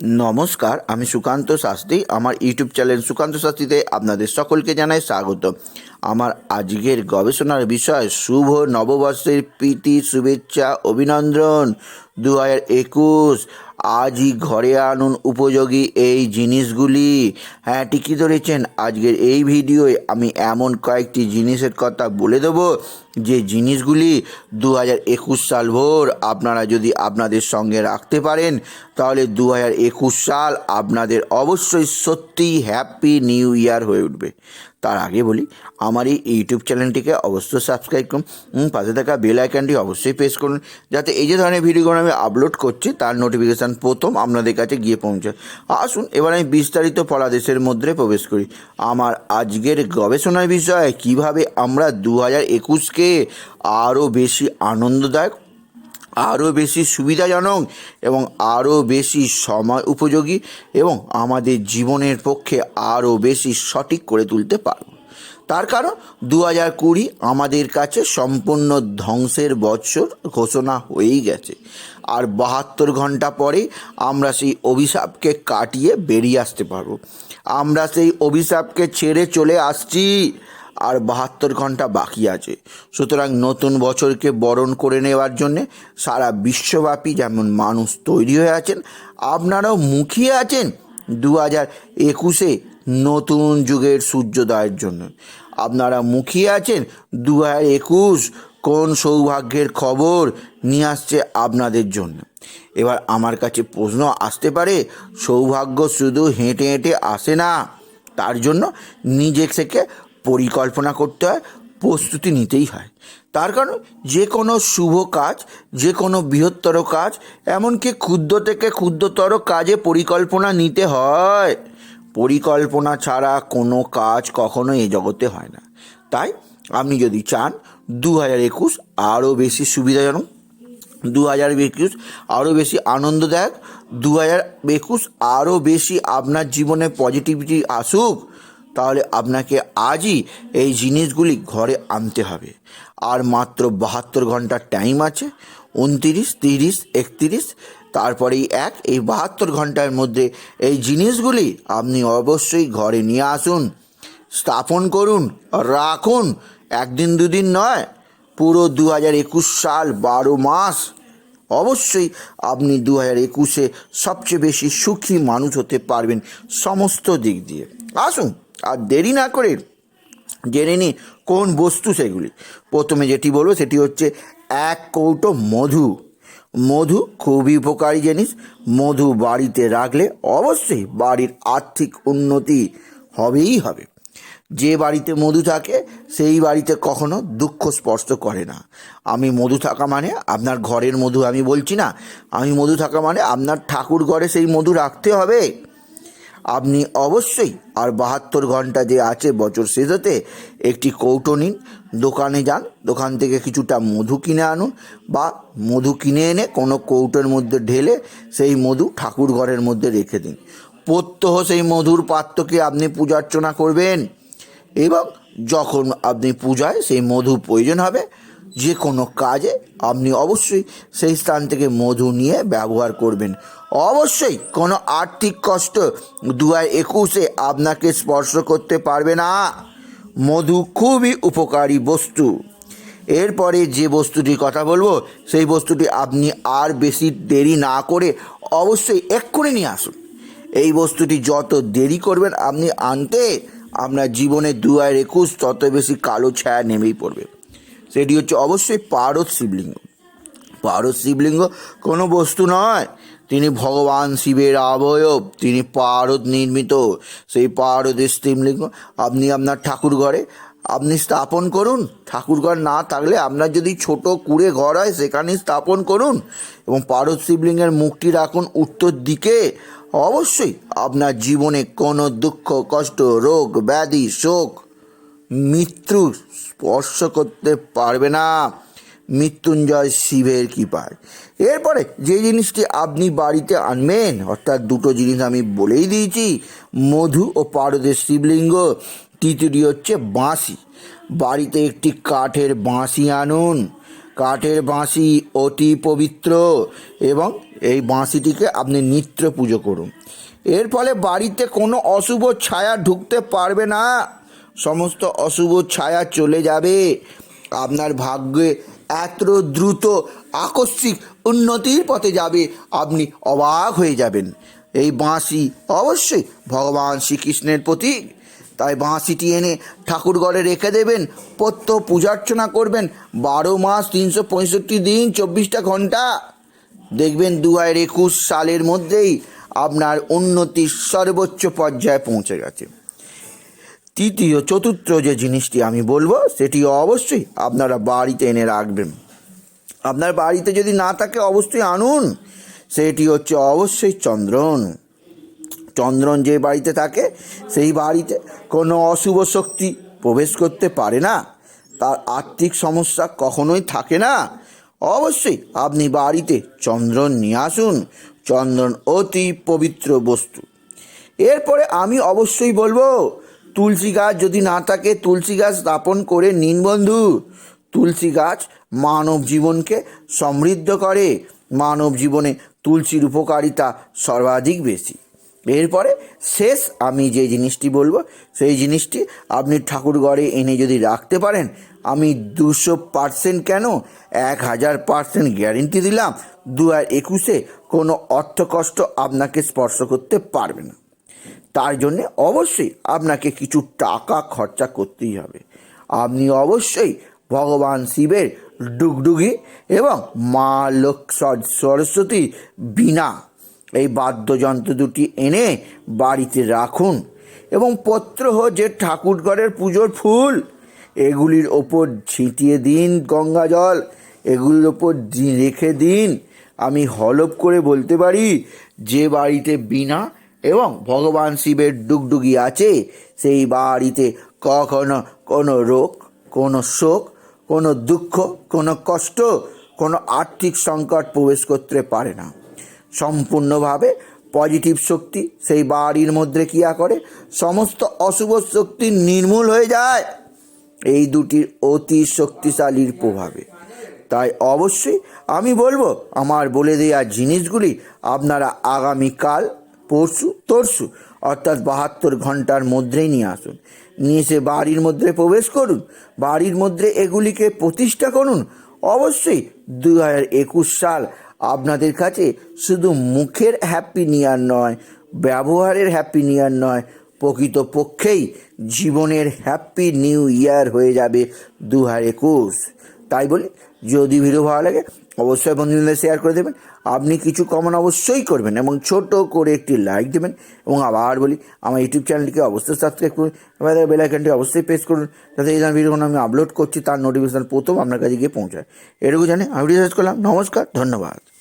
নমস্কার, আমি সুকান্ত শাস্ত্রী। আমার ইউটিউব চ্যানেল সুকান্ত শাস্ত্রীতে আপনাদের সকলকে জানাই স্বাগত। আমার আজকের গবেষণার বিষয়, শুভ নববর্ষের প্রীতি, শুভেচ্ছা, অভিনন্দন। দু হাজার একুশ। আজই ঘরে আনুন উপযোগী এই জিনিসগুলি। হ্যাঁ ঠিকই ধরেছেন। আজকের এই ভিডিওয়ে আমি এমন কয়েকটি জিনিসের কথা বলে দেবো। যে জিনিসগুলি দু হাজার একুশ সাল ভোর আপনারা যদি আপনাদের সঙ্গে রাখতে পারেন, তাহলে দু হাজার একুশ সাল আপনাদের অবশ্যই সত্যিই হ্যাপি নিউ ইয়ার হয়ে উঠবে। তার আগে বলি, আমার এই ইউটিউব চ্যানেলটিকে অবশ্যই সাবস্ক্রাইব করুন। পাশে থাকা বেল আইকনটি অবশ্যই প্রেস করুন, যাতে এই যে ধরনের ভিডিওগুলো আমি আপলোড করছি, তার নোটিফিকেশান প্রথম আপনাদের কাছে গিয়ে পৌঁছায়। আসুন, এবার আমি বিস্তারিত পলাদেশের মধ্যে প্রবেশ করি। আমার আজকের গবেষণার বিষয়, কীভাবে আমরা দু হাজার একুশকে আরও বেশি আনন্দদায়ক আরও বেশি সুবিধাজনক এবং আরও বেশি সময় উপযোগী এবং আমাদের জীবনের পক্ষে আরও বেশি সঠিক করে তুলতে পারব। তার কারণ দু হাজার কুড়ি আমাদের কাছে সম্পূর্ণ ধ্বংসের বৎসর ঘোষণা হয়েই গেছে। আর বাহাত্তর ঘণ্টা পরে আমরা সেই অভিশাপকে কাটিয়ে বেরিয়ে আসতে পারব। আমরা সেই অভিশাপকে ছেড়ে চলে আসছি। আর বাহাত্তর ঘণ্টা বাকি আছে। সুতরাং নতুন বছরকে বরণ করে নেওয়ার জন্যে সারা বিশ্বব্যাপী যেমন মানুষ তৈরি হয়ে আছেন, আপনারাও মুখিয়ে আছেন দু হাজার একুশে নতুন যুগের সূর্যোদয়ের জন্য। আপনারা মুখিয়ে আছেন দু হাজার একুশ কোন সৌভাগ্যের খবর নিয়ে আসছে আপনাদের জন্য। এবার আমার কাছে প্রশ্ন আসতে পারে, সৌভাগ্য শুধু হেঁটে হেঁটে আসে না, তার জন্য নিজে থেকে পরিকল্পনা করতে হয়, প্রস্তুতি নিতেই হয়। তার কারণ, যে কোনো শুভ কাজ, যে কোনো বৃহত্তর কাজ, এমনকি ক্ষুদ্র থেকে ক্ষুদ্রতর কাজে পরিকল্পনা নিতে হয়। পরিকল্পনা ছাড়া কোনো কাজ কখনো এ জগতে হয় না। তাই, আপনি যদি চান দু হাজার একুশ আরও বেশি সুবিধাজনক দু হাজার একুশ আরও বেশি আনন্দদায়ক দু হাজার একুশ আরও বেশি আপনার জীবনে পজিটিভিটি আসুক তাহলে আপনাকে আজই এই জিনিসগুলি ঘরে আনতে হবে। আর মাত্র বাহাত্তর ঘণ্টার টাইম আছে, উনতিরিশ, তিরিশ, একত্রিশ, তারপরেই এক, এই বাহাত্তর ঘণ্টার মধ্যে এই জিনিসগুলি আপনি অবশ্যই ঘরে নিয়ে আসুন, স্থাপন করুন, রাখুন, একদিন দুদিন নয়, পুরো দু হাজার একুশ সাল বারো মাস, অবশ্যই আপনি দু হাজার একুশে সবচেয়ে বেশি সুখী মানুষ হতে পারবেন সমস্ত দিক দিয়ে। আসুন। আর দেরি না করে জেনে নিন কোন বস্তু সেগুলি। প্রথমে যেটি বলব সেটি হচ্ছে এক কৌটো মধু। মধু খুবই উপকারী জিনিস। মধু বাড়িতে রাখলে অবশ্যই বাড়ির আর্থিক উন্নতি হবেই হবে। যে বাড়িতে মধু থাকে, সেই বাড়িতে কখনো দুঃখ স্পর্শ করে না। আমি মধু থাকা মানে আপনার ঘরের মধু আমি বলছি না। আমি মধু থাকা মানে আপনার ঠাকুর ঘরে সেই মধু রাখতে হবে। আপনি অবশ্যই আর বাহাত্তর ঘণ্টা যে আছে বছর শেষ হতে একটি কৌটো নিন, দোকানে যান, দোকান থেকে কিছুটা মধু কিনে আনুন বা মধু কিনে এনে কোনো কৌটোর মধ্যে ঢেলে সেই মধু ঠাকুর ঘরের মধ্যে রেখে দিন। প্রত্যহ সেই মধুর পাত্রকে আপনি পূজা অর্চনা করবেন এবং যখন আপনি পূজায় সেই মধু প্রয়োজন হবে যে কোনো কাজে আপনি অবশ্যই সেই স্থান থেকে মধু নিয়ে ব্যবহার করবেন। অবশ্যই কোনো আর্থিক কষ্ট দু হাজার একুশে আপনাকে স্পর্শ করতে পারবে না। মধু খুবই উপকারী বস্তু। এরপরে যে বস্তুটির কথা বলব, সেই বস্তুটি আপনি আর বেশি দেরি না করে অবশ্যই এক্ষুনি নিয়ে আসুন। এই বস্তুটি যত দেরি করবেন আপনি আনতে আপনার জীবনে দু হাজার একুশ তত বেশি কালো ছায়া নেমেই পড়বে। সেটি হচ্ছে অবশ্যই পারদ শিবলিঙ্গ। পারদ শিবলিঙ্গ কোনো বস্তু নয়। তিনি ভগবান শিবের অবয়ব তিনি পারদ নির্মিত। সেই পারদের শিবলিঙ্গ, আপনি আপনার ঠাকুর ঘরে আপনি স্থাপন করুন। ঠাকুর ঘর না থাকলে আপনার যদি ছোট কুড়ে ঘর হয় সেখানে স্থাপন করুন। এবং পারদ শিবলিঙ্গের মুখটি রাখুন উত্তর দিকে। অবশ্যই আপনার জীবনে কোনো দুঃখ, কষ্ট, রোগ, ব্যাধি, শোক মৃত্যু স্পর্শ করতে পারবে না। মৃত্যুঞ্জয় শিবের কৃপায়। এরপরে যে জিনিসটি আপনি বাড়িতে আনবেন, অর্থাৎ দুটো জিনিস আমি বলেই দিয়েছি, মধু ও পারদের শিবলিঙ্গ, তৃতীয়টি হচ্ছে বাঁশি। বাড়িতে একটি কাঠের বাঁশি আনুন। কাঠের বাঁশি অতি পবিত্র এবং এই বাঁশিটিকে আপনি নিত্য পুজো করুন। এর ফলে বাড়িতে কোনো অশুভ ছায়া ঢুকতে পারবে না। সমস্ত অশুভ ছায়া চলে যাবে। আপনার ভাগ্যে এত দ্রুত আকস্মিক উন্নতির পথে যাবে, আপনি অবাক হয়ে যাবেন। এই বাঁশি অবশ্যই ভগবান শ্রীকৃষ্ণের প্রতীক। তাই বাঁশিটি এনে ঠাকুরঘরে রেখে দেবেন, প্রত্যহ পূজার্চনা করবেন, বারো মাস তিনশো পঁয়ষট্টি দিন, চব্বিশটা ঘণ্টা। দেখবেন দু হাজার একুশ সালের মধ্যেই আপনার উন্নতির সর্বোচ্চ পর্যায়ে পৌঁছে গেছে। তৃতীয়, চতুর্থ যে জিনিসটি আমি বলব সেটি অবশ্যই আপনারা বাড়িতে এনে রাখবেন। আপনার বাড়িতে যদি না থাকে, অবশ্যই আনুন। সেটি হচ্ছে অবশ্যই চন্দ্রন। চন্দ্রন যে বাড়িতে থাকে, সেই বাড়িতে কোনো অশুভ শক্তি প্রবেশ করতে পারে না। তার আর্থিক সমস্যা কখনোই থাকে না। অবশ্যই আপনি বাড়িতে চন্দ্রন নিয়ে আসুন। চন্দ্রন অতি পবিত্র বস্তু। এরপরে আমি অবশ্যই বলব তুলসী গাছ যদি না থাকে, তুলসী গাছ স্থাপন করে নিন বন্ধু। তুলসী গাছ মানব জীবনকে সমৃদ্ধ করে। মানব জীবনে তুলসীর উপকারিতা সর্বাধিক বেশি। এরপরে শেষ আমি যে জিনিসটি বলব, সেই জিনিসটি আপনি ঠাকুরঘরে এনে যদি রাখতে পারেন, আমি দুশো পার্সেন্ট কেন? এক হাজার পার্সেন্ট গ্যারেন্টি দিলাম। দু হাজার একুশে কোনো অর্থকষ্ট আপনাকে স্পর্শ করতে পারবে না। তার জন্যে অবশ্যই আপনাকে কিছু টাকা খরচা করতেই হবে। আপনি অবশ্যই ভগবান শিবের ডুগডুগি এবং মা লোক সরস্বতী বিনা এই বাদ্যযন্ত্র দুটি এনে বাড়িতে রাখুন এবং পত্র যে ঠাকুরঘরের পুজোর ফুল, এগুলির ওপর ছিটিয়ে দিন গঙ্গা জল, এগুলির ওপর রেখে দিন। আমি হলপ করে বলতে পারি, যে বাড়িতে বিনা এবং ভগবান শিবের ডুগডুগি আছে, সেই বাড়িতে কখনো কোনো রোগ, কোনো শোক, কোনো দুঃখ, কোনো কষ্ট, কোনো আর্থিক সংকট প্রবেশ করতে পারে না। সম্পূর্ণভাবে পজিটিভ শক্তি সেই বাড়ির মধ্যে ক্রিয়া করে, সমস্ত অশুভ শক্তি নির্মূল হয়ে যায়। এই দুটির অতি শক্তিশালীর প্রভাবে। তাই অবশ্যই আমি বলব, আমার বলে দেওয়া জিনিসগুলি আপনারা আগামীকাল পরশু, তরশু, অর্থাৎ বাহাত্তর ঘণ্টার মধ্যেই নিয়ে আসুন। নিয়ে এসে বাড়ির মধ্যে প্রবেশ করুন। বাড়ির মধ্যে এগুলিকে প্রতিষ্ঠা করুন। অবশ্যই দু হাজার একুশ সাল আপনাদের কাছে শুধু মুখের হ্যাপি নিয়ার নয়, ব্যবহারের হ্যাপি নিয়ার নয়, প্রকৃতপক্ষেই জীবনের হ্যাপি নিউ ইয়ার হয়ে যাবে দু হাজার একুশ। তাই বলি, যদি ভিডিও ভালো লাগে অবশ্যই বন্ধুদের শেয়ার করে দেবেন। আপনি কিছু কমন অবশ্যই করবেন এবং ছোট করে একটি লাইক দেবেন এবং আবার বলি, আমার ইউটিউব চ্যানেলটিকে অবশ্যই সাবস্ক্রাইব করুন এবার বেল অবশ্যই প্রেস করুন যাতে এই ধরনের ভিডিও আমি আপলোড করছি, তার নোটিফিকেশান প্রথম আপনার কাছে গিয়ে পৌঁছায়। এটুকু জানে, আমি রিসার্চ করলাম, নমস্কার, ধন্যবাদ।